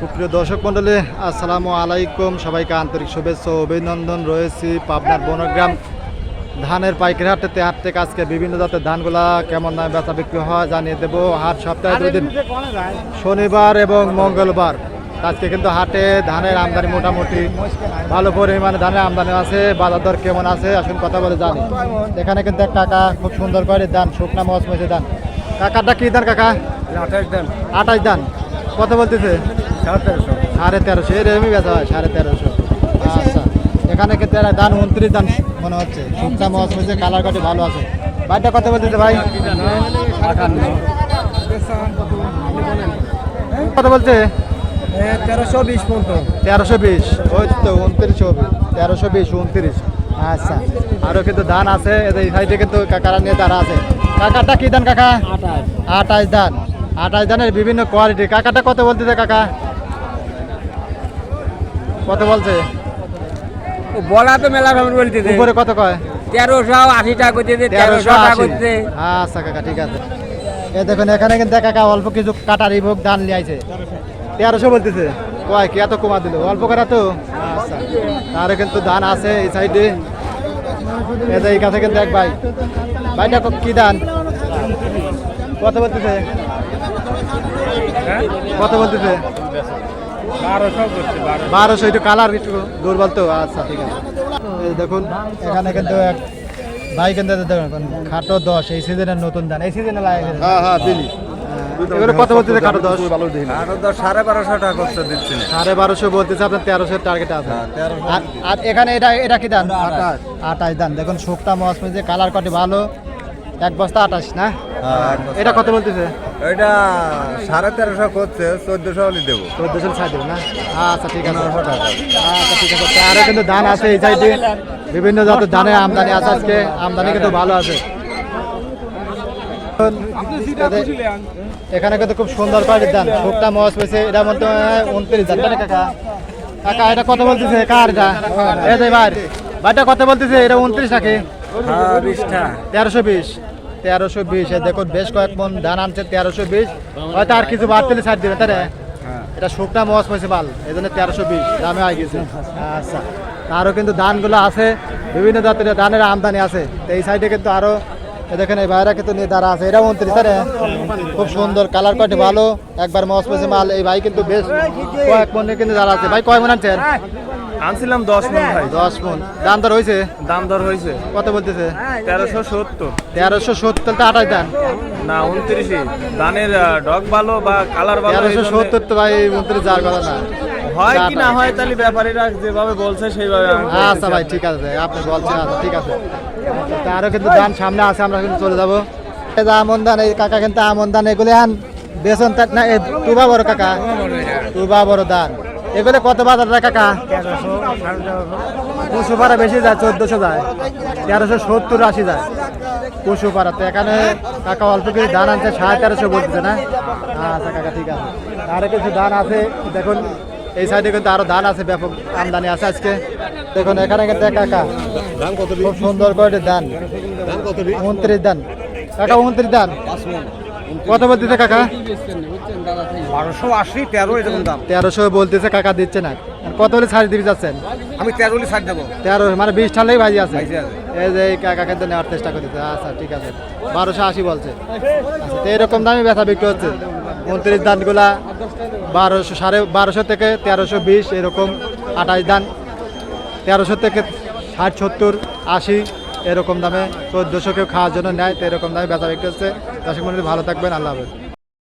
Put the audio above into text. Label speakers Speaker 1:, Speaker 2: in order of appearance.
Speaker 1: সুপ্রিয় দর্শক মণ্ডলী আসসালামু আলাইকুম। সবাইকে আন্তরিক শুভেচ্ছা অভিনন্দন রয়েছি পাবনার বনগ্রাম ধানের পাইকারি হাটেতে হাট থেকে আজকে বিভিন্ন জাতের ধানগুলা কেমন দামে বেচা বিক্রি হয় জানিয়ে দেবো। হাট সপ্তাহে দুই দিন শনিবার এবং মঙ্গলবার। আজকে কিন্তু হাটে ধানের আমদানি মোটামুটি ভালো পরিমাণে ধানের আমদানি আছে। বাজার দর কেমন আছে? আসুন কথা বলে জানি। এখানে কিন্তু এক কাকা খুব সুন্দর করে ধান শুকনা মস মেসে ধান কাকারটা কি ধান কাকা?
Speaker 2: আঠাশ দেন।
Speaker 1: আঠাশ ধান কত বলতেছে?
Speaker 2: সাড়ে তেরোশো।
Speaker 1: এরকমই বেচা হয় সাড়ে তেরোশো। আচ্ছা। এখানে কিন্তু এরা দান উনত্রিশ দান মনে হচ্ছে? শুকনা মস মেসে কালার কাটি ভালো আছে। ভাইটা কত বলতেছে ভাই? কত বলছে?
Speaker 2: তেরোশো বিশ পর্যন্ত।
Speaker 1: তেরোশো বিশ। ওই তো উনত্রিশ হবে। তেরোশো বিশ উনত্রিশ। আচ্ছা। আরও কিন্তু ধান আছে। এই সাইডে কিন্তু কাকারা নিয়ে তারা আছে। কাকাটা কি ধান কাকা?
Speaker 2: আঠাশ।
Speaker 1: ধান আঠাশ ধানের বিভিন্ন কোয়ালিটি কাকাটা কত বলতেছে কাকা? কত বলছে?
Speaker 2: বলা তো মেলা রকম বলতে
Speaker 1: উপরে কত কয়?
Speaker 2: তেরোশো আশি টাকা করতে
Speaker 1: তেরোশো
Speaker 2: টাকা
Speaker 1: আশি।
Speaker 2: করতে
Speaker 1: আচ্ছা কাকা ঠিক আছে। এ দেখুন এখানে কিন্তু কাকা অল্প কিছু কাটার ইভোগ ধান নিয়ে আইছে। তেরোশো বলতেছে। কয় কি এত কমা দিল? অল্প করা তো? আচ্ছা। তারও কিন্তু ধান আছে এই সাইডে। এদের এই কাছে কিন্তু এক ভাই। ভাইটা কি ধান? কত বলতেছে? কত বলতেছে?
Speaker 2: বারোশো
Speaker 1: একটু কালার একটু দুর্বল তো আচ্ছা ঠিক আছে। দেখুন এখানে কিন্তু এক ভাই কিন্তু দেখুন খাটো দশ এই সিজনের নতুন ধান এই সিজনে লাগে
Speaker 3: হ্যাঁ হ্যাঁ দিলি।
Speaker 1: এবারে কত বলতেছে খাটো দশ?
Speaker 3: ভালো
Speaker 2: সাড়ে বারোশো টাকা করতে দিচ্ছি।
Speaker 1: সাড়ে বারোশো বলতেছে আপনার তেরোশো টার্গেট আছে।
Speaker 3: হ্যাঁ, 1300
Speaker 1: আর- আর এখানে এটা এটা কি দান
Speaker 3: আটাশ।
Speaker 1: আটাশ দান দেখুন শুকটা মাছ মেঝে কালার কটি ভালো এক বস্তা আটাশ না? এটা কত বলতেছে?
Speaker 3: এটা সাড়ে তেরোশো করছে চোদ্দশো হলে দেবো।
Speaker 1: চোদ্দশো ছাড় দেবো না? আচ্ছা ঠিক আছে। আচ্ছা ঠিক আছে। আরও কিন্তু ধান আছে এই সাইডে। বিভিন্ন জাতের ধানের আমদানি আছে আজকে। আমদানি কিন্তু ভালো আছে। এখানে কিন্তু খুব সুন্দর কোয়ালিটির ধান। শুকটা মস পেয়েছে এটা মধ্যে উনত্রিশ ধান কাকা? কাকা এটা কত বলতেছে? কার এটা? এ ভাই ভাইটা কত বলতেছে? এটা উনত্রিশ নাকি?
Speaker 2: হ্যাঁ
Speaker 1: তেরোশো বিশ। তেরোশো বিশ এ দেখুন বেশ কয়েক মন ধান আনছে তেরোশো বিশ। হয়তো আর কিছু বাড়তে ছাড় দিবে তাই এটা শুকনা মস পেয়েছে মাল এই জন্য তেরোশো বিশ দামে হয়ে গেছে। আচ্ছা আরও কিন্তু ধানগুলো আছে বিভিন্ন জাতের ধানের আমদানি আছে। তো এই সাইডে কিন্তু আরও এ দেখেন এই বাইরে কিন্তু নিয়ে দাঁড়া আছে। এটা উনত্রিশ না? খুব সুন্দর কালার কোয়ালিটি ভালো। একবার মস মাল এই ভাই কিন্তু বেশ কয়েক মনে কিন্তু দাঁড়া আছে। ভাই কয় মন আনছেন?
Speaker 2: আনছিলাম দশ মন ভাই।
Speaker 1: দশ মন। দাম দর হয়েছে?
Speaker 2: দাম দর হয়েছে।
Speaker 1: কত বলতেছে?
Speaker 2: তেরোশো সত্তর।
Speaker 1: তেরোশো সত্তর তো আঠাশ দান
Speaker 2: না উনত্রিশে ধানের ডগ ভালো বা কালার ভালো
Speaker 1: তেরোশো সত্তর তো ভাই উনত্রিশ যাওয়ার কথা না।
Speaker 2: হয় কি না হয় তাহলে ব্যাপারীরা যেভাবে বলছে সেইভাবে
Speaker 1: আচ্ছা ভাই ঠিক আছে। আপনি বলছেন আচ্ছা ঠিক আছে। তা আরও কিন্তু ধান সামনে আছে আমরা কিন্তু চলে যাব। আমন ধান এই কাকা কিন্তু আমন ধান এগুলি আন বেসন না টুবা বড় কাকা। টুবা বড় ধান। এগুলো কত বাজার যায় কাকা? পশু পাড়া বেশি যায় চোদ্দশো যায়। তেরোশো সত্তর আশি যায়। পশু পাড়াতে এখানে কাকা অল্প কিছু ধান আনছে সাড়ে তেরোশো বলতেছে না? আচ্ছা কাকা ঠিক আছে। আরও কিছু ধান আছে দেখুন এই সাইডে কিন্তু আরও ধান আছে ব্যাপক আমদানি আছে আজকে। দেখুন এখানে কিন্তু এক কাকা
Speaker 3: দাম কত
Speaker 1: খুব সুন্দর করে ধান?
Speaker 3: দাম কত
Speaker 1: উনত্রিশ ধান। কাকা উনত্রিশ ধান। কত বলতেছে কাকা?
Speaker 2: বারোশো আশি তেরো এরকম দাম।
Speaker 1: তেরোশো বলতেছে কাকা দিচ্ছে না। আর কত হলে ছাড়ি দিবি যাচ্ছেন
Speaker 2: আমি তেরো হলে ছাড় দেবো।
Speaker 1: তেরো মানে বিশ ঠালেই ভাজি আছে। এই যে এই কাকা নেওয়ার চেষ্টা করতেছে। আচ্ছা ঠিক আছে। বারোশো আশি বলছে। আচ্ছা তো এরকম দামে ব্যথা বিক্রি হচ্ছে। উনত্রিশ ধানগুলা বারোশো সাড়ে বারোশো থেকে তেরোশো বিশ এরকম আঠাশ দান তেরোশো থেকে ষাট সত্তর আশি এরকম দামে চোদ্দোশো কেউ খাওয়ার জন্য নেয় তো এরকম দামে ব্যথা বিক্রি হচ্ছে। দর্শক মন্ডলী ভালো থাকবেন। আল্লাহ হাফেজ।